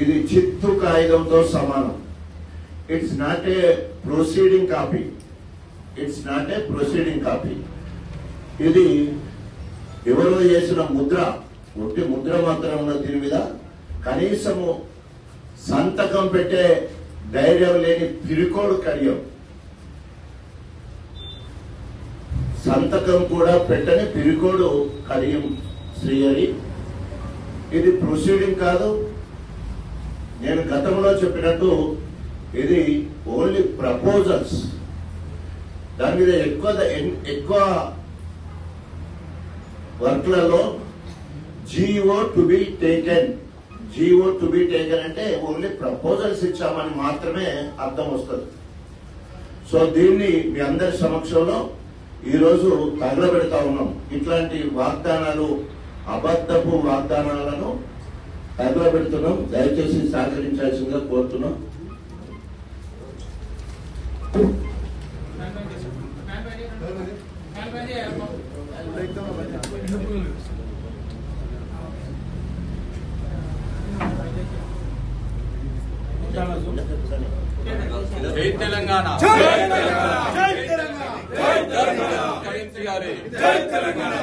ఇది చిత్తు కాగితంతో సమానం. It's not a proceeding copy it's not a proceeding copy ఇది ఎవరో చేసిన ముద్ర ఒట్టి ముద్ర మాత్రం ఉన్న దీని మీద కనీసము సంతకం పెట్టే ధైర్యం లేని పిరికోడు కడియం సంతకం కూడా పెట్టని పిరికోడు కడియం శ్రీహరి ఇది ప్రొసీడింగ్ కాదు నేను గతంలో చెప్పినట్టు ఇది ఓన్లీ ప్రపోజల్స్ దాని మీద ఎక్కువ ఎన్- ఎక్కువ వర్క్లలో GO to be taken GO to be taken అంటే ఓన్లీ ప్రపోజల్స్ ఇచ్చామని మాత్రమే అర్థం వస్తుంది. సో దీన్ని మీ అందరి సమక్షంలో ఈరోజు తగలబెడతా ఉన్నాం. ఇట్లాంటి వాగ్దానాలు అబద్ధపు వాగ్దానాలను తగలబెడుతున్నాం దయచేసి సహకరించాల్సిందిగా కోరుతున్నాం జై తెలంగాణ జై తెలంగాణ జై తెలంగాణ కరీం గారి జై తెలంగాణ